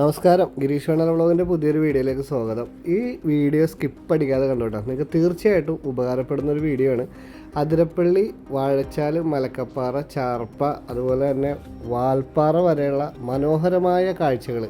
നമസ്കാരം. ഗിരീഷ് വേണൽ വ്ളോഗിന്റെ പുതിയൊരു വീഡിയോയിലേക്ക് സ്വാഗതം. ഈ വീഡിയോ സ്കിപ്പ് അടിക്കാതെ കണ്ടോട്ടോ. നിങ്ങൾക്ക് തീർച്ചയായിട്ടും ഉപകാരപ്പെടുന്ന ഒരു വീഡിയോ ആണ്. അതിരപ്പള്ളി വാഴച്ചാൽ മലക്കപ്പാറ ചാർപ്പ അതുപോലെ തന്നെ വാൽപ്പാറ വരെയുള്ള മനോഹരമായ കാഴ്ചകൾ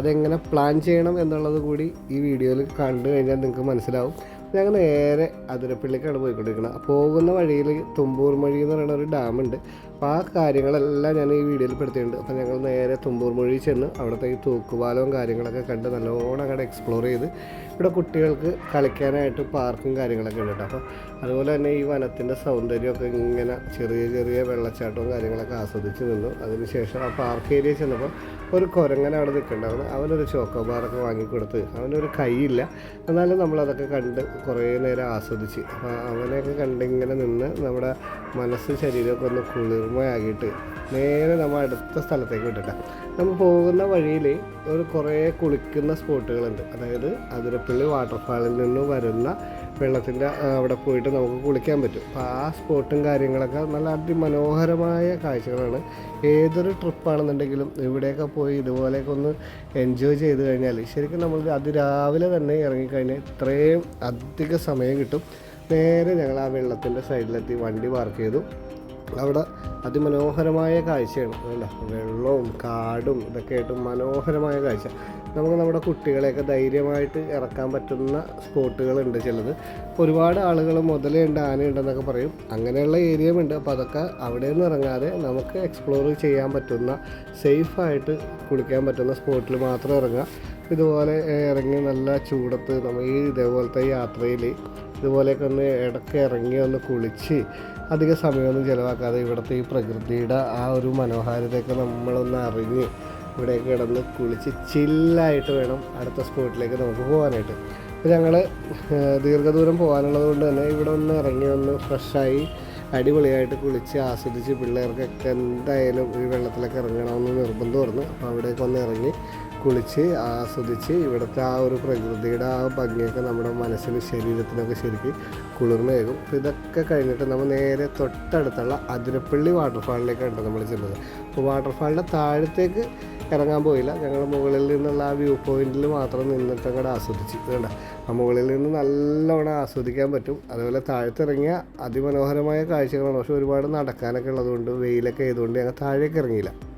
അതെങ്ങനെ പ്ലാൻ ചെയ്യണം എന്നുള്ളത് കൂടി ഈ വീഡിയോയിൽ കണ്ടു കഴിഞ്ഞാൽ നിങ്ങൾക്ക് മനസ്സിലാവും. ഞങ്ങൾ നേരെ അതിരപ്പള്ളിക്കാണ് പോയിക്കൊണ്ടിരിക്കുന്നത് പോകുന്ന വഴിയിൽ തുമ്പൂർ മൊഴി എന്ന് പറയുന്ന ഒരു ഡാമുണ്ട് അപ്പോൾ ആ കാര്യങ്ങളെല്ലാം ഞാൻ ഈ വീഡിയോയിൽ പെടുത്തിയിട്ടുണ്ട്. അപ്പോൾ ഞങ്ങൾ നേരെ തുമ്പൂർ മൊഴി ചെന്ന് അവിടുത്തെ ഈ തൂക്കുപാലവും കാര്യങ്ങളൊക്കെ കണ്ട് നല്ലോണം അങ്ങോട്ട് എക്സ്പ്ലോർ ചെയ്ത് ഇവിടെ കുട്ടികൾക്ക് കളിക്കാനായിട്ട് പാർക്കും കാര്യങ്ങളൊക്കെ ഉണ്ട് കേട്ടോ. അപ്പോൾ അതുപോലെ തന്നെ ഈ വനത്തിന്റെ സൗന്ദര്യമൊക്കെ ഇങ്ങനെ ചെറിയ ചെറിയ വെള്ളച്ചാട്ടവും കാര്യങ്ങളൊക്കെ ആസ്വദിച്ച് നിന്നു. അതിനുശേഷം ആ പാർക്ക് ഏരിയ ചെന്നപ്പോൾ ഒരു കുരങ്ങൻ അവിടെ നിൽക്കുന്നുണ്ടായിരുന്നു അവനൊരു ചോക്കോബാറൊക്കെ വാങ്ങിക്കൊടുത്ത് അവനൊരു കൈയില്ല. എന്നാലും നമ്മളതൊക്കെ കണ്ട് കുറേ നേരം ആസ്വദിച്ച്. അപ്പോൾ അവനെയൊക്കെ കണ്ടിങ്ങനെ നിന്ന് നമ്മുടെ മനസ്സ് ശരീരമൊക്കെ ഒന്ന് കുളിർമയാകിയിട്ട് നേരെ നമ്മൾ അടുത്ത സ്ഥലത്തേക്ക് വിട്ടിട്ടാണ് നമ്മൾ പോകുന്ന വഴിയിൽ ഒരു കുറേ കുളിക്കുന്ന സ്പോട്ടുകളുണ്ട്. അതായത് അതിരപ്പള്ളി വാട്ടർഫാളിൽ നിന്ന് വരുന്ന വെള്ളത്തിന്റെ അവിടെ പോയിട്ട് നമുക്ക് കുളിക്കാൻ പറ്റും. അപ്പോൾ ആ സ്പോട്ടും കാര്യങ്ങളൊക്കെ നല്ല അതിമനോഹരമായ കാഴ്ചകളാണ്. ഏതൊരു ട്രിപ്പാണെന്നുണ്ടെങ്കിലും ഇവിടെയൊക്കെ പോയി ഇതുപോലെയൊക്കെ ഒന്ന് എൻജോയ് ചെയ്ത് കഴിഞ്ഞാൽ ശരിക്കും നമ്മൾ അതിരാവിലെ തന്നെ ഇറങ്ങിക്കഴിഞ്ഞാൽ ഇത്രയും അധിക സമയം കിട്ടും. നേരെ ഞങ്ങൾ ആ വെള്ളത്തിന്റെ സൈഡിലെത്തി വണ്ടി പാർക്ക് ചെയ്തു. അവിടെ അതിമനോഹരമായ കാഴ്ചയാണ്. അല്ല വെള്ളവും കാടും ഇതൊക്കെ ആയിട്ട് മനോഹരമായ കാഴ്ച. നമുക്ക് നമ്മുടെ കുട്ടികളെയൊക്കെ ധൈര്യമായിട്ട് ഇറക്കാൻ പറ്റുന്ന സ്പോട്ടുകളുണ്ട് ചിലത്. ഒരുപാട് ആളുകൾ മുതലുണ്ട് ആനയുണ്ടെന്നൊക്കെ പറയും. അങ്ങനെയുള്ള ഏരിയയും ഉണ്ട് അപ്പോൾ അതൊക്കെ അവിടെ നിന്ന് ഇറങ്ങാതെ നമുക്ക് എക്സ്പ്ലോർ ചെയ്യാൻ പറ്റുന്ന സേഫായിട്ട് കുളിക്കാൻ പറ്റുന്ന സ്പോട്ടിൽ മാത്രം ഇറങ്ങുക. ഇതുപോലെ ഇറങ്ങി നല്ല ചൂടത്ത് നമ്മൾ ഈ ഇതേപോലത്തെ യാത്രയിൽ ഇതുപോലെയൊക്കെ ഒന്ന് ഇടയ്ക്ക് ഇറങ്ങി ഒന്ന് കുളിച്ച് അധിക സമയമൊന്നും ചിലവാക്കാതെ ഇവിടുത്തെ ഈ പ്രകൃതിയുടെ ആ ഒരു മനോഹാരിതയൊക്കെ നമ്മളൊന്ന് അറിഞ്ഞ് ഇവിടെ കിടന്ന് കുളിച്ച് ചില്ലായിട്ട് വേണം അടുത്ത സ്പോട്ടിലേക്ക് നമുക്ക് പോകാനായിട്ട് അപ്പോൾ ഞങ്ങൾ ദീർഘദൂരം പോകാനുള്ളത് കൊണ്ട് തന്നെ ഇവിടെ ഒന്ന് ഇറങ്ങി ഒന്ന് ഫ്രഷായി അടിപൊളിയായിട്ട് കുളിച്ച് ആസ്വദിച്ച് പിള്ളേർക്കൊക്കെ എന്തായാലും ഈ വെള്ളത്തിലൊക്കെ ഇറങ്ങണമെന്ന് നിർബന്ധം പറഞ്ഞു അപ്പോൾ അവിടേക്ക് ഒന്ന് ഇറങ്ങി കുളിച്ച് ആസ്വദിച്ച് ഇവിടുത്തെ ആ ഒരു പ്രകൃതിയുടെ ആ ഭംഗിയൊക്കെ നമ്മുടെ മനസ്സിനും ശരീരത്തിനൊക്കെ ശരിക്ക് കുളിർമയേകും അപ്പോൾ ഇതൊക്കെ കഴിഞ്ഞിട്ട് നമ്മൾ നേരെ തൊട്ടടുത്തുള്ള അതിരപ്പള്ളി വാട്ടർഫാളിലേക്കാണ് നമ്മൾ ചെന്നത്? അപ്പോൾ വാട്ടർഫാളിന്റെ താഴത്തേക്ക് ഇറങ്ങാൻ പോയില്ല. ഞങ്ങൾ മുകളിൽ നിന്നുള്ള ആ വ്യൂ പോയിന്റിൽ മാത്രം നിന്നിട്ട് അങ്ങോട്ട് ആസ്വദിച്ച്. വേണ്ട ആ മുകളിൽ നിന്ന് നല്ലോണം ആസ്വദിക്കാൻ പറ്റും. അതുപോലെ താഴത്തിറങ്ങിയ അതിമനോഹരമായ കാഴ്ചകളാണ്. പക്ഷെ ഒരുപാട് നടക്കാനൊക്കെ ഉള്ളതുകൊണ്ട് വെയിലൊക്കെ ആയതുകൊണ്ട് ഞങ്ങൾ താഴേക്ക് ഇറങ്ങിയില്ല.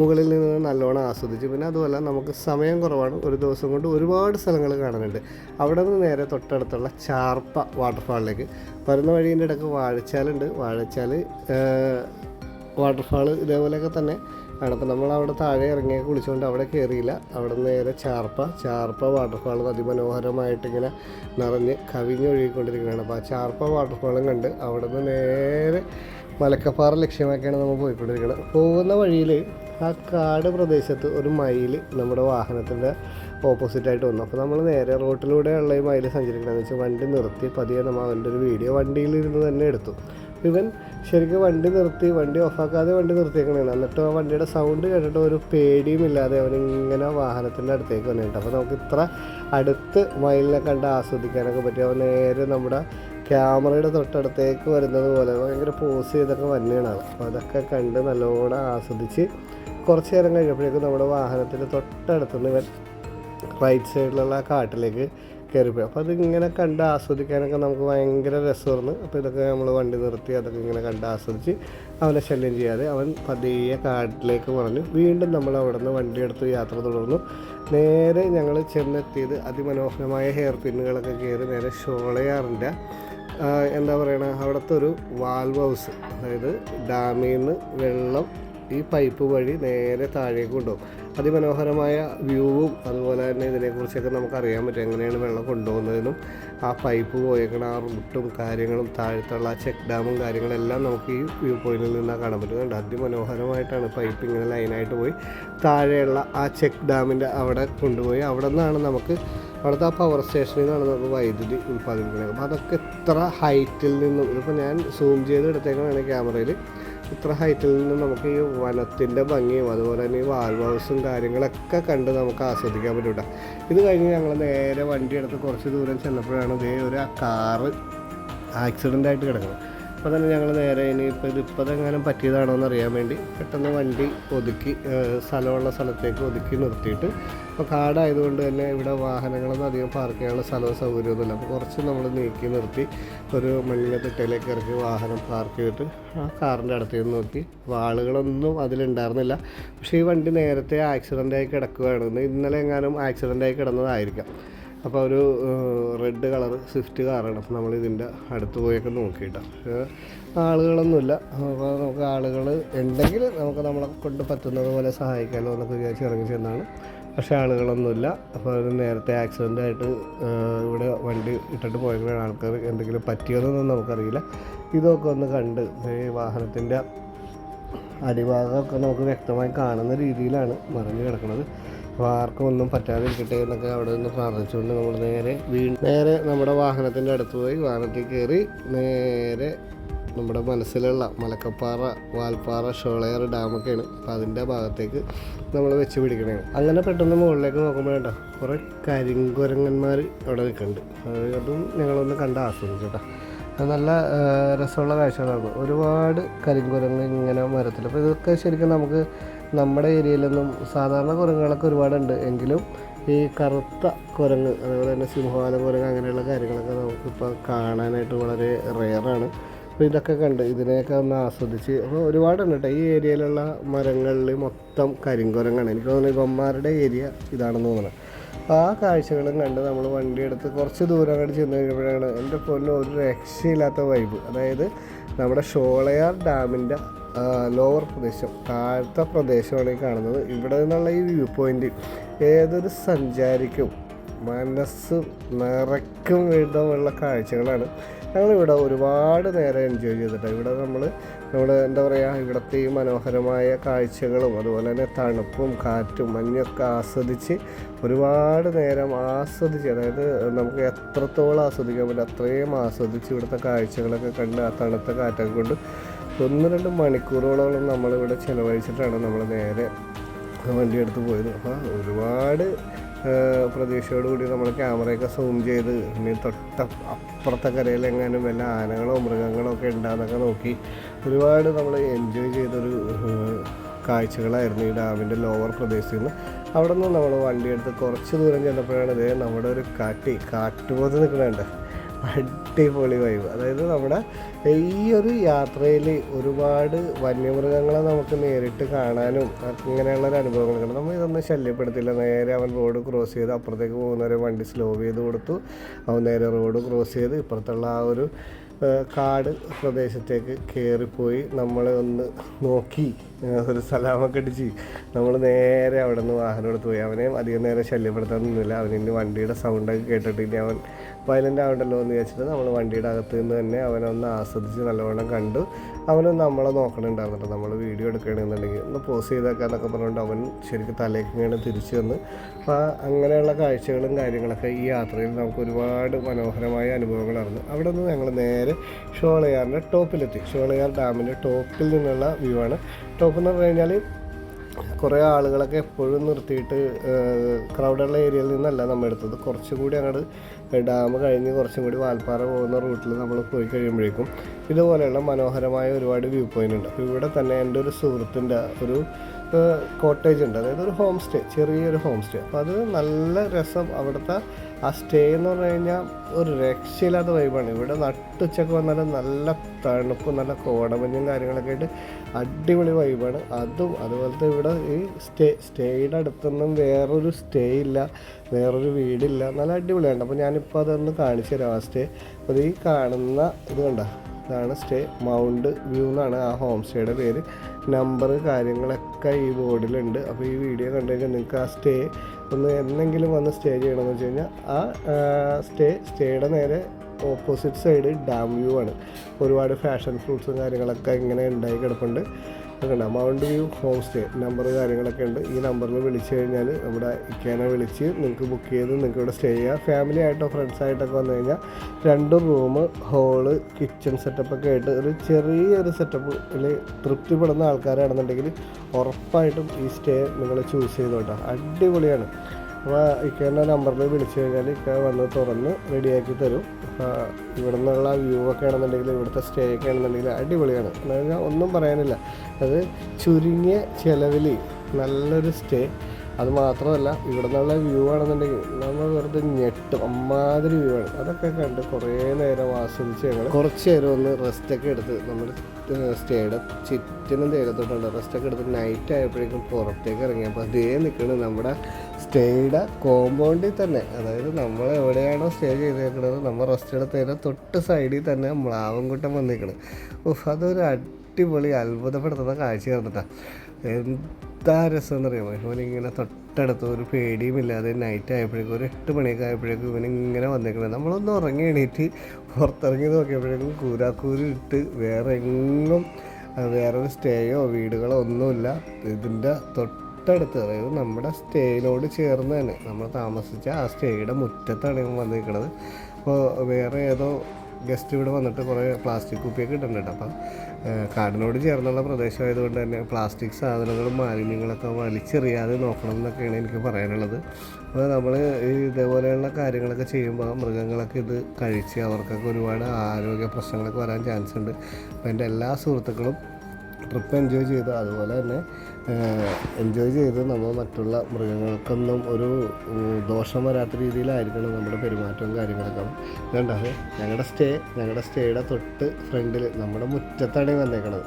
മുകളിൽ നിന്ന് നല്ലോണം ആസ്വദിച്ചു. പിന്നെ അതുപോലെ നമുക്ക് സമയം കുറവാണ്. ഒരു ദിവസം കൊണ്ട് ഒരുപാട് സ്ഥലങ്ങൾ കാണാനുണ്ട്. അവിടെ നിന്ന് നേരെ തൊട്ടടുത്തുള്ള ചാർപ്പ വാട്ടർഫാളിലേക്ക്. വരുന്ന വഴീന്റെ ഇടയ്ക്ക് വാഴച്ചാലുണ്ട്. വാഴച്ചാൽ വാട്ടർഫാൾ ഇതേപോലെയൊക്കെ തന്നെ ആണ്. അപ്പോൾ നമ്മൾ അവിടെ താഴെ ഇറങ്ങി കുളിച്ചുകൊണ്ട് അവിടെ കയറിയില്ല. അവിടെ നേരെ ചാർപ്പ ചാർപ്പ വാട്ടർഫാൾ അതിമനോഹരമായിട്ട് ഇങ്ങനെ നിറഞ്ഞ് കവിഞ്ഞൊഴുകിക്കൊണ്ടിരിക്കുകയാണ് അപ്പോൾ ആ ചാർപ്പ വാട്ടർഫാളും കണ്ട് അവിടെ നിന്ന് നേരെ മലക്കപ്പാറ ലക്ഷ്യമാക്കിയാണ് നമ്മൾ പോയിക്കൊണ്ടിരിക്കുന്നത്. പോകുന്ന വഴിയിൽ ആ കാട് പ്രദേശത്ത് ഒരു മയിൽ നമ്മുടെ വാഹനത്തിന്റെ ഓപ്പോസിറ്റായിട്ട് വന്നു. അപ്പോൾ നമ്മൾ നേരെ റോട്ടിലൂടെയുള്ള ഈ മയിൽ സഞ്ചരിക്കണമെന്ന് വെച്ചാൽ വണ്ടി നിർത്തി പതിയെ നമ്മൾ അവന്റെ ഒരു വീഡിയോ വണ്ടിയിലിരുന്ന് തന്നെ എടുത്തു. ഇവൻ ശരിക്കും വണ്ടി നിർത്തി വണ്ടി ഓഫാക്കാതെ വണ്ടി നിർത്തിയേക്കണേണ് എന്നിട്ട് ആ വണ്ടിയുടെ സൗണ്ട് കേട്ടിട്ട് ഒരു പേടിയും ഇല്ലാതെ അവനിങ്ങനെ വാഹനത്തിന്റെ അടുത്തേക്ക് വന്നിട്ടുണ്ട്. അപ്പോൾ നമുക്ക് ഇത്ര അടുത്ത് മയിലിനെ കണ്ട് ആസ്വദിക്കാനൊക്കെ പറ്റി. അവൻ നേരെ നമ്മുടെ ക്യാമറയുടെ തൊട്ടടുത്തേക്ക് വരുന്നത് പോലെ ഭയങ്കര പോസ് ചെയ്തൊക്കെ വന്നെയാണ് അപ്പോൾ അതൊക്കെ കണ്ട് നല്ലോണം ആസ്വദിച്ച് കുറച്ച് നേരം കഴിഞ്ഞപ്പോഴേക്കും നമ്മുടെ വാഹനത്തിന്റെ തൊട്ടടുത്തുനിന്ന് ഇവൻ റൈറ്റ് സൈഡിലുള്ള കാട്ടിലേക്ക് കയറിപ്പോയി. അപ്പോൾ അതിങ്ങനെ കണ്ട് ആസ്വദിക്കാനൊക്കെ നമുക്ക് ഭയങ്കര രസമായിരുന്നു. അപ്പോൾ ഇതൊക്കെ നമ്മൾ വണ്ടി നിർത്തി അതൊക്കെ ഇങ്ങനെ കണ്ട് ആസ്വദിച്ച് അവനെ ശല്യം ചെയ്യാതെ അവൻ പതിയെ കാട്ടിലേക്ക് പറഞ്ഞു വീണ്ടും നമ്മൾ അവിടെ നിന്ന് വണ്ടി എടുത്ത് യാത്ര തുടർന്നു. നേരെ ഞങ്ങൾ ചെന്നെത്തിയത് അതിമനോഹരമായ ഹെയർ പിന്നുകളൊക്കെ കയറി നേരെ ഷോളയാറിന്റെ എന്താ പറയണ അവിടുത്തെ ഒരു വാൽവ് ഹൗസ് അതായത് ഡാമിൽ നിന്ന് വെള്ളം ഈ പൈപ്പ് വഴി നേരെ താഴേക്ക് കൊണ്ടുപോകും. അതിമനോഹരമായ വ്യൂവും അതുപോലെ തന്നെ ഇതിനെക്കുറിച്ചൊക്കെ നമുക്ക് അറിയാൻ പറ്റും. എങ്ങനെയാണ് വെള്ളം കൊണ്ടുപോകുന്നതിനും ആ പൈപ്പ് പോയേക്കണ ആ റൂട്ടും കാര്യങ്ങളും താഴത്തുള്ള ആ ചെക്ക് ഡാമും കാര്യങ്ങളെല്ലാം നമുക്ക് ഈ വ്യൂ പോയിന്റിൽ നിന്നാൽ കാണാൻ പറ്റുന്നുണ്ട് അതിമനോഹരമായിട്ടാണ് പൈപ്പ് ഇങ്ങനെ ലൈനായിട്ട് പോയി. താഴെയുള്ള ആ ചെക്ക് ഡാമിന്റെ അവിടെ കൊണ്ടുപോയി. അവിടെ നിന്നാണ് നമുക്ക് അവിടുത്തെ ആ പവർ സ്റ്റേഷനിൽ നിന്നാണ് നമുക്ക് വൈദ്യുതി ഉൽപ്പാദിപ്പിക്കുന്നത്. അപ്പോൾ അതൊക്കെ എത്ര ഹൈറ്റിൽ നിന്നും ഇതിപ്പോൾ ഞാൻ സൂം ചെയ്ത് എടുത്തേക്കാണ് ക്യാമറയിൽ ഇത്ര ഹൈറ്റിൽ നിന്ന് നമുക്ക് ഈ വനത്തിന്റെ ഭംഗിയും അതുപോലെ തന്നെ ഈ വാൽവ് ഹൗസും കാര്യങ്ങളൊക്കെ കണ്ട് നമുക്ക് ആസ്വദിക്കാൻ പറ്റും കേട്ടോ ഇത് കഴിഞ്ഞ് ഞങ്ങൾ നേരെ വണ്ടി എടുത്ത് കുറച്ച് ദൂരം ചെന്നപ്പോഴാണ് ഇതേ ഒരു കാറ് ആക്സിഡന്റ് ആയിട്ട് കിടക്കുന്നത്. അപ്പോൾ തന്നെ ഞങ്ങൾ നേരെ ഇനിയിപ്പോൾ ഇതിപ്പോൾ എങ്ങാനും പറ്റിയതാണോ എന്ന് അറിയാൻ വേണ്ടി പെട്ടെന്ന് വണ്ടി ഒതുക്കി സ്ഥലമുള്ള സ്ഥലത്തേക്ക് ഒതുക്കി നിർത്തിയിട്ട് ഇപ്പോൾ കാടായതുകൊണ്ട് തന്നെ ഇവിടെ വാഹനങ്ങളൊന്നും അധികം പാർക്ക് ചെയ്യാനുള്ള സ്ഥലവും സൗകര്യമൊന്നുമില്ല. അപ്പോൾ കുറച്ച് നമ്മൾ നീക്കി നിർത്തി ഒരു മണ്ണിലെ തിട്ടയിലേക്ക് ഇറക്കി വാഹനം പാർക്ക് ചെയ്തിട്ട് ആ കാറിന്റെ അടുത്ത് നിന്ന് നോക്കി അപ്പോൾ ആളുകളൊന്നും അതിലുണ്ടായിരുന്നില്ല. പക്ഷേ ഈ വണ്ടി നേരത്തെ ആക്സിഡന്റായി കിടക്കുകയാണെന്ന് ഇന്നലെ എങ്ങാനും ആക്സിഡന്റായി കിടന്നതായിരിക്കാം. അപ്പോൾ ഒരു റെഡ് കളർ സ്വിഫ്റ്റ് കാറാണ് അപ്പോൾ നമ്മൾ ഇതിന്റെ അടുത്ത് പോയൊക്കെ നോക്കിയിട്ടാണ് ആളുകളൊന്നുമില്ല. അപ്പോൾ നമുക്ക് ആളുകൾ ഉണ്ടെങ്കിൽ നമുക്ക് നമ്മളെ കൊണ്ട് പറ്റുന്നത് പോലെ സഹായിക്കാമല്ലോ എന്നൊക്കെ വിചാരിച്ച് ഇറങ്ങി ചെന്നാണ്. പക്ഷേ ആളുകളൊന്നുമില്ല. അപ്പോൾ അത് നേരത്തെ ആക്സിഡന്റ് ആയിട്ട് ഇവിടെ വണ്ടി ഇട്ടിട്ട് പോയപ്പോഴാണ് ആൾക്കാർ എന്തെങ്കിലും പറ്റിയതെന്നൊന്നും നമുക്കറിയില്ല. ഇതൊക്കെ ഒന്ന് കണ്ട് ഈ വാഹനത്തിന്റെ അടിഭാഗമൊക്കെ നമുക്ക് വ്യക്തമായി കാണുന്ന രീതിയിലാണ് മറിഞ്ഞു കിടക്കുന്നത്. അപ്പോൾ ആർക്കും ഒന്നും പറ്റാതിരിക്കട്ടെ എന്നൊക്കെ അവിടെ നിന്ന് പ്രാർത്ഥിച്ചുകൊണ്ട് നമ്മൾ നേരെ വീ നേരെ നമ്മുടെ വാഹനത്തിന്റെ അടുത്ത് പോയി. വാഹനത്തിൽ കയറി നേരെ നമ്മുടെ മനസ്സിലുള്ള മലക്കപ്പാറ വാൽപ്പാറ ഷോളയർ ഡാമൊക്കെയാണ് അപ്പോൾ അതിന്റെ ഭാഗത്തേക്ക് നമ്മൾ വെച്ച് പിടിക്കണേ. അങ്ങനെ പെട്ടെന്ന് മുകളിലേക്ക് നോക്കുമ്പോഴേട്ടോ കുറേ കരിങ്കുരങ്ങന്മാർ അവിടെ നിൽക്കുന്നുണ്ട്. അത് ഞങ്ങളൊന്ന് കണ്ട് ആസ്വദിച്ചു കേട്ടോ. അത് നല്ല രസമുള്ള കാഴ്ചകളാണ്. ഒരുപാട് കരിങ്കുരങ്ങ് ഇങ്ങനെ മരത്തിൽ. അപ്പോൾ ഇതൊക്കെ ശരിക്കും നമുക്ക് നമ്മുടെ ഏരിയയിലൊന്നും സാധാരണ കുരങ്ങുകളൊക്കെ ഒരുപാടുണ്ട്. എങ്കിലും ഈ കറുത്ത കുരങ്ങ് അതുപോലെ തന്നെ സിംഹവാല കുരങ്ങ് അങ്ങനെയുള്ള കാര്യങ്ങളൊക്കെ നമുക്കിപ്പോൾ കാണാനായിട്ട് വളരെ റെയറാണ് അപ്പോൾ ഇതൊക്കെ കണ്ട് ഇതിനെയൊക്കെ ഒന്ന് ആസ്വദിച്ച് അപ്പോൾ ഒരുപാടുണ്ട് കേട്ടോ ഈ ഏരിയയിലുള്ള മരങ്ങളിൽ മൊത്തം കരിങ്കുരങ്ങാണ്. എനിക്ക് തോന്നുന്നു ഇവന്മാരുടെ ഏരിയ ഇതാണെന്ന് തോന്നുന്നത് അപ്പോൾ ആ കാഴ്ചകളും കണ്ട് നമ്മൾ വണ്ടി എടുത്ത് കുറച്ച് ദൂരം അങ്ങോട്ട് ചെന്ന് കഴിഞ്ഞപ്പോഴാണ് എന്റെ പൊന്നും ഒരു രക്ഷയില്ലാത്ത വൈബ് അതായത് നമ്മുടെ ഷോളയാർ ഡാമിന്റെ ലോവർ പ്രദേശം താഴത്തെ പ്രദേശമാണ് ഈ കാണുന്നത്. ഇവിടെ നിന്നുള്ള ഈ വ്യൂ പോയിന്റ് ഏതൊരു സഞ്ചാരിക്കും മനസ്സ് നിറയ്ക്കും വിധമുള്ള കാഴ്ചകളാണ്. ഞങ്ങളിവിടെ ഒരുപാട് നേരം എൻജോയ് ചെയ്തിട്ടുണ്ട്. ഇവിടെ നമ്മൾ നമ്മൾ എന്താ പറയുക ഇവിടുത്തെ ഈ മനോഹരമായ കാഴ്ചകളും അതുപോലെ തന്നെ തണുപ്പും കാറ്റും മഞ്ഞൊക്കെ ആസ്വദിച്ച് ഒരുപാട് നേരം ആസ്വദിച്ച് അതായത് നമുക്ക് എത്രത്തോളം ആസ്വദിക്കാൻ പറ്റും അത്രയും ആസ്വദിച്ച് ഇവിടുത്തെ കാഴ്ചകളൊക്കെ കണ്ട് ആ തണുത്ത കാറ്റൊക്കെ കൊണ്ട് ഒന്ന് രണ്ട് മണിക്കൂറുകളോളം നമ്മളിവിടെ ചിലവഴിച്ചിട്ടാണ് നമ്മൾ നേരെ വണ്ടിയെടുത്ത് പോയത്. അപ്പോൾ ഒരുപാട് പ്രതീക്ഷയോടുകൂടി നമ്മൾ ക്യാമറയൊക്കെ സൂം ചെയ്ത് ഇനി തൊട്ട അപ്പുറത്തെ കരയിലെങ്ങാനും വല്ല ആനകളോ മൃഗങ്ങളോ ഒക്കെ ഉണ്ടാകുന്നൊക്കെ നോക്കി ഒരുപാട് നമ്മൾ എൻജോയ് ചെയ്തൊരു കാഴ്ചകളായിരുന്നു ഈ ഡാമിന്റെ ലോവർ പ്രദേശത്ത് നിന്ന്. അവിടെ നിന്ന് നമ്മൾ വണ്ടിയെടുത്ത് കുറച്ച് ദൂരം ചെന്നപ്പോഴാണ് ഇതേ നമ്മുടെ ഒരു കാട്ടി കാട്ടുപോത്ത് നിൽക്കണുണ്ട് അടിപൊളി വൈബ് അതായത് നമ്മുടെ ഈ ഒരു യാത്രയിൽ ഒരുപാട് വന്യമൃഗങ്ങളെ നമുക്ക് നേരിട്ട് കാണാനും ഇങ്ങനെയുള്ള ഒരു അനുഭവങ്ങളൊക്കെ നമ്മൾ ഇതൊന്നും ശല്യപ്പെടുത്തില്ല. നേരെ അവൻ റോഡ് ക്രോസ് ചെയ്ത് അപ്പുറത്തേക്ക് പോകുന്നവരെ വണ്ടി സ്ലോ ചെയ്ത് കൊടുത്തു. അവൻ നേരെ റോഡ് ക്രോസ് ചെയ്ത് ഇപ്പുറത്തുള്ള ആ ഒരു കാട് പ്രദേശത്തേക്ക് കയറിപ്പോയി നമ്മളെ ഒന്ന് നോക്കി ഒരു സലാമൊക്കെ അടിച്ച് നമ്മൾ നേരെ അവിടെ നിന്ന് വാഹനം എടുത്ത് പോയി. അവനെ അധികം നേരം ശല്യപ്പെടുത്താൻ നിന്നില്ല. ഇനി വണ്ടിയുടെ സൗണ്ടൊക്കെ കേട്ടിട്ട് ഇനി അവൻ വയലന്റ് ആവണ്ടല്ലോ എന്ന് വിചാരിച്ചിട്ട് നമ്മൾ വണ്ടിയുടെ അകത്ത് നിന്ന് തന്നെ അവനൊന്ന് ആസ്വദിച്ച് നല്ലവണ്ണം കണ്ടു. അവനും നമ്മളെ നോക്കണുണ്ടായിരുന്നിട്ട് നമ്മൾ വീഡിയോ എടുക്കണമെന്നുണ്ടെങ്കിൽ ഒന്ന് പോസ് ചെയ്തേക്കാന്നൊക്കെ പറഞ്ഞുകൊണ്ട് അവൻ ശരിക്കും തലേക്ക് ഇങ്ങനെ തിരിച്ചു വന്ന്. അപ്പോൾ അങ്ങനെയുള്ള കാഴ്ചകളും കാര്യങ്ങളൊക്കെ ഈ യാത്രയിൽ നമുക്ക് ഒരുപാട് മനോഹരമായ അനുഭവങ്ങളായിരുന്നു അവിടെ നിന്ന് ഞങ്ങൾ നേരെ ഷോളയാറിന്റെ ടോപ്പിലെത്തി. ഷോളയാർ ഡാമിന്റെ ടോപ്പിൽ നിന്നുള്ള വ്യൂ ആണ്. ടോപ്പ് എന്ന് പറഞ്ഞു കഴിഞ്ഞാൽ കുറേ ആളുകളൊക്കെ എപ്പോഴും നിർത്തിയിട്ട് ക്രൗഡുള്ള ഏരിയയിൽ നിന്നല്ല നമ്മൾ എടുത്തത്. കുറച്ചും കൂടി അങ്ങോട്ട് ഡാം കഴിഞ്ഞ് കുറച്ചും കൂടി വാൽപ്പാറ പോകുന്ന റൂട്ടിൽ നമ്മൾ പോയി കഴിയുമ്പോഴേക്കും ഇതുപോലെയുള്ള മനോഹരമായ ഒരുപാട് വ്യൂ പോയിന്റ് ഉണ്ട് ഇവിടെ തന്നെ എന്റെ ഒരു സുഹൃത്തിന്റെ ഒരു കോട്ടേജ് ഉണ്ട്. അതായത് ഒരു ഹോം സ്റ്റേ ചെറിയൊരു ഹോം സ്റ്റേ അപ്പോൾ അത് നല്ല രസം. അവിടുത്തെ ആ സ്റ്റേ എന്ന് പറഞ്ഞു കഴിഞ്ഞാൽ ഒരു രക്ഷയില്ലാത്ത വൈബാണ് ഇവിടെ നട്ടുച്ചക്ക് വന്നാലും നല്ല തണുപ്പും നല്ല കോടമഞ്ഞും കാര്യങ്ങളൊക്കെ ആയിട്ട് അടിപൊളി വൈബാണ് അതും അതുപോലത്തെ ഇവിടെ ഈ സ്റ്റേ സ്റ്റേയുടെ അടുത്തൊന്നും വേറൊരു സ്റ്റേ ഇല്ല. വേറൊരു വീടില്ല. നല്ല അടിപൊളിയാണ്. അപ്പോൾ ഞാനിപ്പോൾ അതൊന്ന് കാണിച്ചു തരാം ആ സ്റ്റേ അപ്പോൾ ഈ കാണുന്ന ഇത് കണ്ട? ഇതാണ് സ്റ്റേ മൗണ്ട് വ്യൂ എന്നാണ് ആ ഹോം സ്റ്റേയുടെ പേര്. നമ്പർ കാര്യങ്ങളൊക്കെ ഈ ബോർഡിലുണ്ട് അപ്പോൾ ഈ വീഡിയോ കണ്ടു കഴിഞ്ഞാൽ നിങ്ങൾക്ക് ആ സ്റ്റേ ഒന്ന് എന്തെങ്കിലും വന്ന് സ്റ്റേ ചെയ്യണമെന്ന് വെച്ച് കഴിഞ്ഞാൽ ആ സ്റ്റേ സ്റ്റേയുടെ നേരെ ഓപ്പോസിറ്റ് സൈഡ് ഡാം വ്യൂ ആണ്. ഒരുപാട് ഫാഷൻ ഫ്രൂട്ട്സും കാര്യങ്ങളൊക്കെ ഇങ്ങനെ ഉണ്ടായി കിടപ്പുണ്ട്. അതുകൊണ്ട് mount view home stay number കാര്യങ്ങളൊക്കെ ഉണ്ട്. ഈ നമ്പറിൽ വിളിച്ചു കഴിഞ്ഞാൽ ഇവിടെ ഇക്കേനെ വിളിച്ച് നിങ്ങൾക്ക് ബുക്ക് ചെയ്ത് നിങ്ങൾക്ക് ഇവിടെ സ്റ്റേ ചെയ്യാം. ഫാമിലി ആയിട്ടോ ഫ്രണ്ട്സ് ആയിട്ടൊക്കെ വന്നു കഴിഞ്ഞാൽ രണ്ട് റൂം ഹോൾ കിച്ചൺ സെറ്റപ്പൊക്കെ ആയിട്ട് ഒരു ചെറിയൊരു സെറ്റപ്പിൽ തൃപ്തിപ്പെടുന്ന ആൾക്കാരാണെന്നുണ്ടെങ്കിൽ ഉറപ്പായിട്ടും ഈ സ്റ്റേ നിങ്ങൾ ചൂസ് ചെയ്തോട്ടോ. അടിപൊളിയാണ്. അപ്പോൾ ഇക്കേന്റെ നമ്പറിൽ വിളിച്ചു കഴിഞ്ഞാൽ ഇക്ക വന്ന് തുറന്ന് റെഡിയാക്കി തരും. ഇവിടെ നിന്നുള്ള വ്യൂ ഒക്കെ ആണെന്നുണ്ടെങ്കിൽ ഇവിടുത്തെ സ്റ്റേ ഒക്കെ ആണെന്നുണ്ടെങ്കിൽ അടിപൊളിയാണ്. പറഞ്ഞാൽ ഒന്നും പറയാനില്ല. അത് ചുരുങ്ങിയ ചിലവിൽ നല്ലൊരു സ്റ്റേ അത് മാത്രമല്ല ഇവിടെ നിന്നുള്ള വ്യൂ ആണെന്നുണ്ടെങ്കിൽ നമ്മൾ വെറുതെ ഞെട്ടും. അമ്മാതിരി വ്യൂ ആണ്. അതൊക്കെ കണ്ട് കുറേ നേരം ആസ്വദിച്ച് ഞങ്ങൾ കുറച്ച് നേരം ഒന്ന് റെസ്റ്റൊക്കെ എടുത്ത് നമ്മൾ സ്റ്റേയുടെ ചുറ്റിനും റെസ്റ്റ് റെസ്റ്റൊക്കെ എടുത്തിട്ട് നൈറ്റ് ആയപ്പോഴേക്കും പുറത്തേക്ക് ഇറങ്ങി. അപ്പോൾ അതേ നിൽക്കുന്നത് നമ്മുടെ സ്റ്റേയുടെ കോമ്പൗണ്ടിൽ തന്നെ. അതായത് നമ്മൾ എവിടെയാണോ സ്റ്റേ ചെയ്തേക്കുന്നത് നമ്മൾ റെസ്റ്റ് എടുത്തതിന്റെ തൊട്ട് സൈഡിൽ തന്നെ മ്ലാവൻകുട്ടം വന്നിരിക്കണം ഉഫ് അതൊരു അടിപൊളി അത്ഭുതപ്പെടുത്തുന്ന കാഴ്ച ചേർന്നിട്ടാണ് എന്താ രസം എന്നറിയാമോ ഇവനിങ്ങനെ തൊട്ടടുത്ത് ഒരു പേടിയുമില്ലാതെ നൈറ്റ് ആയപ്പോഴേക്കും ഒരു എട്ട് മണിയൊക്കെ ആയപ്പോഴേക്കും ഇവനിങ്ങനെ വന്നേക്കണം. നമ്മളൊന്ന് ഉറങ്ങി എണീറ്റ് പുറത്തിറങ്ങി നോക്കിയപ്പോഴേക്കും കൂരാക്കൂരി ഇട്ട് വേറെ എങ്ങും വേറൊരു സ്റ്റേയോ വീടുകളോ ഒന്നുമില്ല. ഇതിന്റെ തൊട്ടടുത്ത് അതായത് നമ്മുടെ സ്റ്റേയിനോട് ചേർന്ന് തന്നെ നമ്മൾ താമസിച്ച ആ സ്റ്റേയുടെ മുറ്റത്താണ് ഇവൻ വന്നിരിക്കുന്നത് അപ്പോൾ വേറെ ഏതോ ഗസ്റ്റ് ഇവിടെ വന്നിട്ട് കുറേ പ്ലാസ്റ്റിക് കുപ്പിയൊക്കെ ഇട്ടിട്ടുണ്ട് അപ്പം കാടിനോട് ചേർന്നുള്ള പ്രദേശമായതുകൊണ്ട് തന്നെ പ്ലാസ്റ്റിക് സാധനങ്ങളും മാലിന്യങ്ങളൊക്കെ വലിച്ചെറിയാതെ നോക്കണം എന്നൊക്കെയാണ് എനിക്ക് പറയാനുള്ളത്. അപ്പോൾ നമ്മൾ ഇതേപോലെയുള്ള കാര്യങ്ങളൊക്കെ ചെയ്യുമ്പോൾ മൃഗങ്ങളൊക്കെ ഇത് കഴിച്ച് അവർക്കൊക്കെ ഒരുപാട് ആരോഗ്യ പ്രശ്നങ്ങളൊക്കെ വരാൻ ചാൻസ് ഉണ്ട്. അപ്പോൾ എന്റെ എല്ലാ സുഹൃത്തുക്കളും ട്രിപ്പ് എൻജോയ് ചെയ്ത് അതുപോലെ തന്നെ എൻജോയ് ചെയ്ത് നമ്മൾ മറ്റുള്ള മൃഗങ്ങൾക്കൊന്നും ഒരു ദോഷം വരാത്ത രീതിയിലായിരിക്കണം നമ്മുടെ പെരുമാറ്റവും കാര്യങ്ങളൊക്കെ. രണ്ടാമത് ഞങ്ങളുടെ സ്റ്റേ ഞങ്ങളുടെ സ്റ്റേയുടെ തൊട്ട് ഫ്രണ്ടിൽ നമ്മുടെ മുറ്റത്താണ് വന്നേക്കണത്.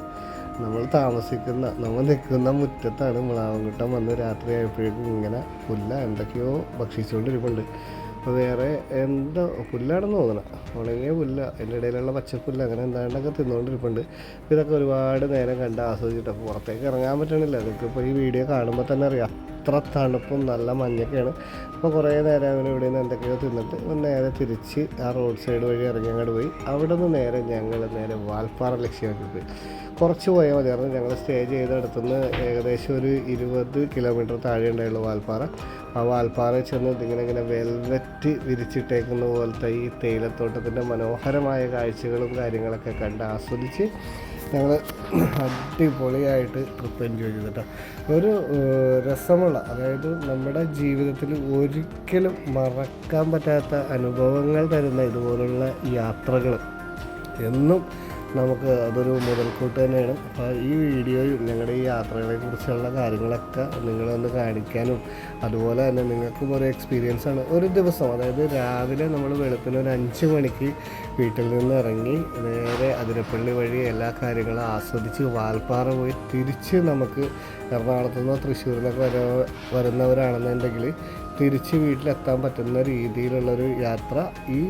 നമ്മൾ താമസിക്കുന്ന നമ്മൾ നിൽക്കുന്ന മുറ്റത്താണ് മുളാവൻകുട്ടം വന്ന് രാത്രി ആയപ്പോഴേക്കും ഇങ്ങനെ പുല്ല എന്തൊക്കെയോ ഭക്ഷിച്ചുകൊണ്ടിരിപ്പുണ്ട്. അപ്പോൾ വേറെ എന്തോ പുല്ലാണെന്ന് തോന്നണം. ഉണങ്ങിയ പുല്ല അതിന്റെ ഇടയിലുള്ള പച്ചപ്പുല്ല അങ്ങനെ എന്താണ്ടൊക്കെ തിന്നുകൊണ്ടിരിപ്പുണ്ട് ഇതൊക്കെ ഒരുപാട് നേരം കണ്ട് ആസ്വദിച്ചിട്ട് അപ്പോൾ പുറത്തേക്ക് ഇറങ്ങാൻ പറ്റണില്ല. അതൊക്കെ ഇപ്പോൾ ഈ വീഡിയോ കാണുമ്പോൾ തന്നെ അറിയാം. അത്ര തണുപ്പും നല്ല മഞ്ഞൊക്കെയാണ്. അപ്പോൾ കുറേ നേരം അവന് ഇവിടെ നിന്ന് എന്തൊക്കെയോ തിന്നിട്ട് നേരെ തിരിച്ച് ആ റോഡ് സൈഡ് വഴി ഇറങ്ങി അങ്ങോട്ട് പോയി. അവിടെ നിന്ന് നേരെ ഞങ്ങൾ നേരെ വാൽപ്പാറ ലക്ഷ്യമാക്കി പോയി. കുറച്ച് പോയാൽ മതിയായിരുന്നു ഞങ്ങൾ സ്റ്റേ ചെയ്തെടുത്തുനിന്ന് ഏകദേശം ഒരു ഇരുപത് കിലോമീറ്റർ താഴെ ഉണ്ടായുള്ളൂ വാൽപ്പാറ. ആ വാൽപ്പാറയിൽ ചെന്ന് ഇതിങ്ങനെ ഇങ്ങനെ വെൽവെറ്റ് വിരിച്ചിട്ടേക്കുന്ന പോലത്തെ ഈ തേയിലത്തോട്ടത്തിന്റെ മനോഹരമായ കാഴ്ചകളും കാര്യങ്ങളൊക്കെ കണ്ട് ആസ്വദിച്ച് ഞങ്ങൾ അടിപൊളിയായിട്ട് ട്രിപ്പ് എൻജോയ് ചെയ്തിട്ട്. ഒരു രസമുള്ള അതായത് നമ്മുടെ ജീവിതത്തിൽ ഒരിക്കലും മറക്കാൻ പറ്റാത്ത അനുഭവങ്ങൾ തരുന്ന ഇതുപോലുള്ള യാത്രകൾ എന്നും നമുക്ക് അതൊരു മുതൽക്കൂട്ട് തന്നെയാണ്. അപ്പോൾ ഈ വീഡിയോയും ഞങ്ങളുടെ ഈ യാത്രകളെ കുറിച്ചുള്ള കാര്യങ്ങളൊക്കെ നിങ്ങളൊന്ന് കാണിക്കാനും അതുപോലെ തന്നെ നിങ്ങൾക്കും ഒരു എക്സ്പീരിയൻസ് ആണ്. ഒരു ദിവസം അതായത് രാവിലെ നമ്മൾ വെളുപ്പിന് ഒരു അഞ്ച് മണിക്ക് വീട്ടിൽ നിന്ന് ഇറങ്ങി നേരെ അതിരപ്പള്ളി വഴി എല്ലാ കാര്യങ്ങളും ആസ്വദിച്ച് വാൽപ്പാറ പോയി തിരിച്ച് നമുക്ക് എറണാകുളത്തു നിന്നോ തൃശ്ശൂരിൽ നിന്നൊക്കെ വര വരുന്നവരാണെന്നുണ്ടെങ്കിൽ തിരിച്ച് വീട്ടിലെത്താൻ പറ്റുന്ന രീതിയിലുള്ളൊരു യാത്ര ഈ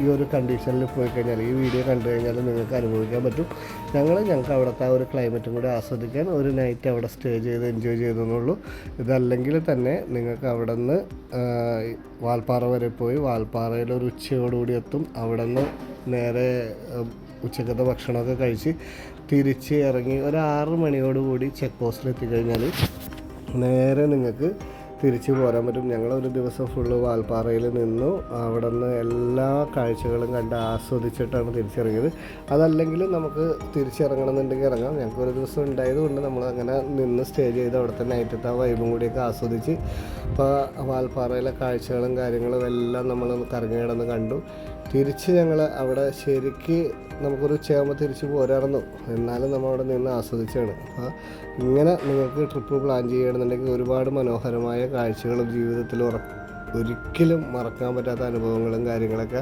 ഈ ഒരു കണ്ടീഷനിൽ പോയി കഴിഞ്ഞാൽ ഈ വീഡിയോ കണ്ടു കഴിഞ്ഞാൽ നിങ്ങൾക്ക് അനുഭവിക്കാൻ പറ്റും. ഞങ്ങൾ ഞങ്ങൾക്ക് അവിടുത്തെ ആ ഒരു ക്ലൈമറ്റും കൂടി ആസ്വദിക്കാൻ ഒരു നൈറ്റ് അവിടെ സ്റ്റേ ചെയ്ത് എൻജോയ് ചെയ്തെന്നുള്ളൂ. ഇതല്ലെങ്കിൽ തന്നെ നിങ്ങൾക്ക് അവിടെ നിന്ന് വാൽപ്പാറ വരെ പോയി വാൽപ്പാറയിൽ ഒരു ഉച്ചയോടുകൂടി എത്തും. അവിടെ നിന്ന് നേരെ ഉച്ചക്കത്തെ ഭക്ഷണമൊക്കെ കഴിച്ച് തിരിച്ച് ഇറങ്ങി ഒരു ആറ് മണിയോടുകൂടി ചെക്ക് പോസ്റ്റിൽ എത്തിക്കഴിഞ്ഞാൽ നേരെ നിങ്ങൾക്ക് തിരിച്ചു പോരാൻ പറ്റും. ഞങ്ങൾ ഒരു ദിവസം ഫുള്ള് വാൽപ്പാറയിൽ നിന്നു. അവിടെ നിന്ന് എല്ലാ കാഴ്ചകളും കണ്ട് ആസ്വദിച്ചിട്ടാണ് തിരിച്ചിറങ്ങിയത്. അതല്ലെങ്കിൽ നമുക്ക് തിരിച്ചിറങ്ങണമെന്നുണ്ടെങ്കിൽ ഇറങ്ങാം. ഞങ്ങൾക്ക് ഒരു ദിവസം ഉണ്ടായതുകൊണ്ട് നമ്മൾ അങ്ങനെ നിന്ന് സ്റ്റേ ചെയ്ത് അവിടുത്തെ നൈറ്റത്തെ ആ വൈബും കൂടിയൊക്കെ ആസ്വദിച്ച് ഇപ്പോൾ വാൽപ്പാറയിലെ കാഴ്ചകളും കാര്യങ്ങളും എല്ലാം നമ്മൾ കറങ്ങി കിടന്ന് കണ്ടു. തിരിച്ച് ഞങ്ങൾ അവിടെ ശരിക്ക് നമുക്കൊരു ക്ഷേമ തിരിച്ച് പോരായിരുന്നു എന്നാലും നമ്മൾ അവിടെ നിന്ന് ആസ്വദിച്ചാണ്. അപ്പോൾ ഇങ്ങനെ നിങ്ങൾക്ക് ട്രിപ്പ് പ്ലാൻ ചെയ്യണമെന്നുണ്ടെങ്കിൽ ഒരുപാട് മനോഹരമായ കാഴ്ചകളും ജീവിതത്തിൽ ഒരിക്കലും മറക്കാൻ പറ്റാത്ത അനുഭവങ്ങളും കാര്യങ്ങളൊക്കെ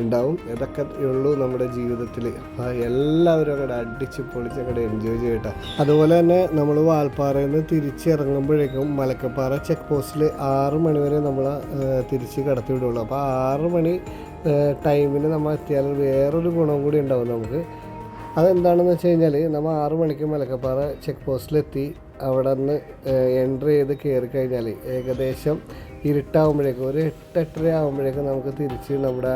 ഉണ്ടാവും. ഇതൊക്കെ ഉള്ളൂ നമ്മുടെ ജീവിതത്തിൽ. അപ്പോൾ എല്ലാവരും അങ്ങോട്ട് അടിച്ച് പൊളിച്ച് അങ്ങോട്ട് എൻജോയ് ചെയ്യട്ടെ. അതുപോലെ തന്നെ നമ്മൾ വാൽപ്പാറയിൽ നിന്ന് തിരിച്ചിറങ്ങുമ്പോഴേക്കും മലക്കപ്പാറ ചെക്ക് പോസ്റ്റിൽ ആറ് മണി വരെ നമ്മൾ തിരിച്ച് കടത്തി വിടുള്ളൂ അപ്പോൾ ആറ് മണി ടൈമിന് നമ്മൾ എത്തിയാൽ വേറൊരു ഗുണം കൂടി ഉണ്ടാവും നമുക്ക്. അതെന്താണെന്ന് വെച്ച് കഴിഞ്ഞാൽ നമ്മൾ ആറു മണിക്ക് മലക്കപ്പാറ ചെക്ക് പോസ്റ്റിലെത്തി അവിടെ നിന്ന് എൻട്രി ചെയ്ത് കയറി കഴിഞ്ഞാൽ ഏകദേശം ഇരുട്ടാവുമ്പോഴേക്കും ഒരു എട്ട് എട്ടര ആകുമ്പോഴേക്കും നമുക്ക് തിരിച്ച് നമ്മുടെ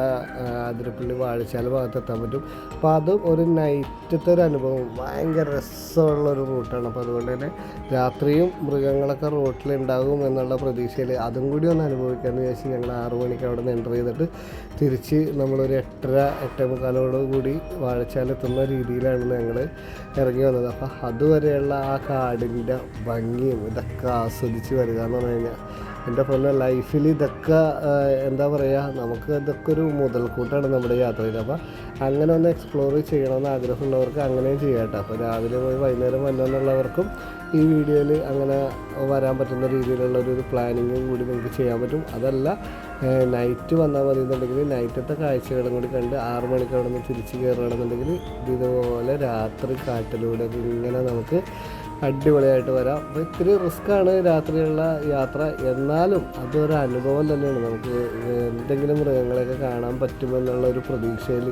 അതിരപ്പള്ളി വാഴച്ചാൽ ഭാഗത്ത് എത്താൻ പറ്റും. അപ്പോൾ അതും ഒരു നൈറ്റത്തെ ഒരു അനുഭവം. ഭയങ്കര രസമുള്ള ഒരു റൂട്ടാണ്. അപ്പോൾ അതുകൊണ്ട് തന്നെ രാത്രിയും മൃഗങ്ങളൊക്കെ റോട്ടിലുണ്ടാകും എന്നുള്ള പ്രതീക്ഷയിൽ അതും കൂടി ഒന്ന് അനുഭവിക്കാമെന്ന് വിചാരിച്ച് ഞങ്ങൾ ആറു മണിക്ക് അവിടെ നിന്ന് എന്റർ ചെയ്തിട്ട് തിരിച്ച് നമ്മളൊരു എട്ടര കൂടി വാഴച്ചാലെത്തുന്ന രീതിയിലാണ് ഞങ്ങൾ ഇറങ്ങി വന്നത്. അപ്പോൾ അതുവരെയുള്ള ആ കാടിന്റെ ഭംഗിയും ഇതൊക്കെ ആസ്വദിച്ച് വരിക എന്ന് പറഞ്ഞു കഴിഞ്ഞാൽ എന്റെ പൊന്ന ലൈഫിൽ ഇതൊക്കെ എന്താ പറയുക നമുക്ക് ഇതൊക്കെ ഒരു മുതൽക്കൂട്ടാണ് നമ്മുടെ യാത്രയിൽ. അപ്പോൾ അങ്ങനെ ഒന്ന് എക്സ്പ്ലോർ ചെയ്യണമെന്ന് ആഗ്രഹമുള്ളവർക്ക് അങ്ങനെയും ചെയ്യാം കേട്ടോ. അപ്പോൾ രാവിലെ പോയി വൈകുന്നേരം വരണമെന്നുള്ളവർക്കും ഈ വീഡിയോയിൽ അങ്ങനെ വരാൻ പറ്റുന്ന രീതിയിലുള്ള ഒരു പ്ലാനിങ് കൂടി നിങ്ങൾക്ക് ചെയ്യാൻ പറ്റും. അതല്ല നൈറ്റ് വന്നാൽ മതി എന്നുണ്ടെങ്കിൽ നൈറ്റത്തെ കാഴ്ചകളും കൂടി കണ്ട് ആറ് മണിക്ക് അവിടെ നിന്ന് തിരിച്ച് കയറുകയാണെന്നുണ്ടെങ്കിൽ ഇതുപോലെ രാത്രി കാട്ടിലൂടെ ഇങ്ങനെ നമുക്ക് അടിപൊളിയായിട്ട് വരാം. അപ്പോൾ ഇത്തിരി റിസ്ക്കാണ് രാത്രിയുള്ള യാത്ര. എന്നാലും അതൊരു അനുഭവം തന്നെയാണ്. നമുക്ക് എന്തെങ്കിലും മൃഗങ്ങളെയൊക്കെ കാണാൻ പറ്റുമെന്നുള്ള ഒരു പ്രതീക്ഷയിൽ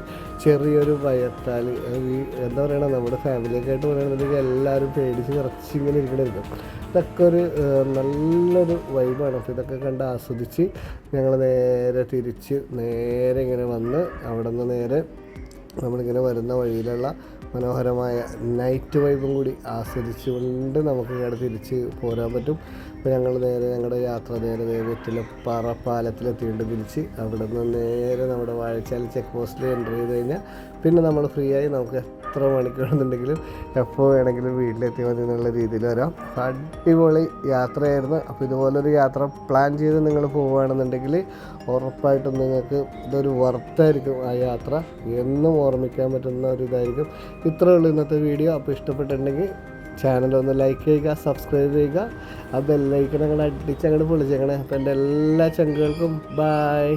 ചെറിയൊരു ഭയത്താൽ എന്താ പറയണ നമ്മുടെ ഫാമിലിയൊക്കെ ആയിട്ട് പറയുകയാണെന്നുണ്ടെങ്കിൽ എല്ലാവരും പേടിച്ച് നിറച്ചിങ്ങനെ ഇങ്ങനെ ഇരിക്കണമായിരിക്കും ഇതൊക്കെ ഒരു നല്ലൊരു വൈബാണ് അപ്പോൾ ഇതൊക്കെ കണ്ട് ആസ്വദിച്ച് ഞങ്ങൾ നേരെ തിരിച്ച് നേരെ ഇങ്ങനെ വന്ന് അവിടെ നിന്ന് നേരെ നമ്മളിങ്ങനെ വരുന്ന വഴിയിലുള്ള മനോഹരമായ നൈറ്റ് വൈബും കൂടി ആസ്വദിച്ചുകൊണ്ട് നമുക്ക് ഇവിടെ തിരിച്ച് പോരാൻ പറ്റും. അപ്പോൾ ഞങ്ങൾ നേരെ ഞങ്ങളുടെ യാത്ര നേരെ നേരെ വെറ്റിലപ്പാറ പാലത്തിലെത്തിയിട്ട് തിരിച്ച് അവിടെ നിന്ന് നേരെ നമ്മുടെ വാഴച്ചാൽ ചെക്ക് പോസ്റ്റിൽ എന്റർ ചെയ്ത് കഴിഞ്ഞാൽ പിന്നെ നമ്മൾ ഫ്രീ ആയി നമുക്ക് എത്ര മണിക്കൂറെന്നുണ്ടെങ്കിലും എപ്പോൾ വേണമെങ്കിലും വീട്ടിലെത്തി മതി എന്നുള്ള രീതിയിൽ വരാം. അടിപൊളി യാത്രയായിരുന്നു. അപ്പോൾ ഇതുപോലൊരു യാത്ര പ്ലാൻ ചെയ്ത് നിങ്ങൾ പോവുകയാണെന്നുണ്ടെങ്കിൽ ഉറപ്പായിട്ടും നിങ്ങൾക്ക് ഇതൊരു വർത്തായിരിക്കും ആ യാത്ര. എന്നും ഓർമ്മിക്കാൻ പറ്റുന്ന ഒരു ഇതായിരിക്കും ഇത്രയേ ഉള്ളൂ ഇന്നത്തെ വീഡിയോ. അപ്പോൾ ഇഷ്ടപ്പെട്ടിട്ടുണ്ടെങ്കിൽ ചാനൽ ഒന്ന് ലൈക്ക് ചെയ്യുക സബ്സ്ക്രൈബ് ചെയ്യുക. ആ ബെല്ലൈക്കൺ അങ്ങനെ അടിച്ച് അങ്ങോട്ട് പൊളിച്ചേക്കണേ അപ്പോൾ എന്റെ എല്ലാ ചങ്കുകൾക്കും ബായ്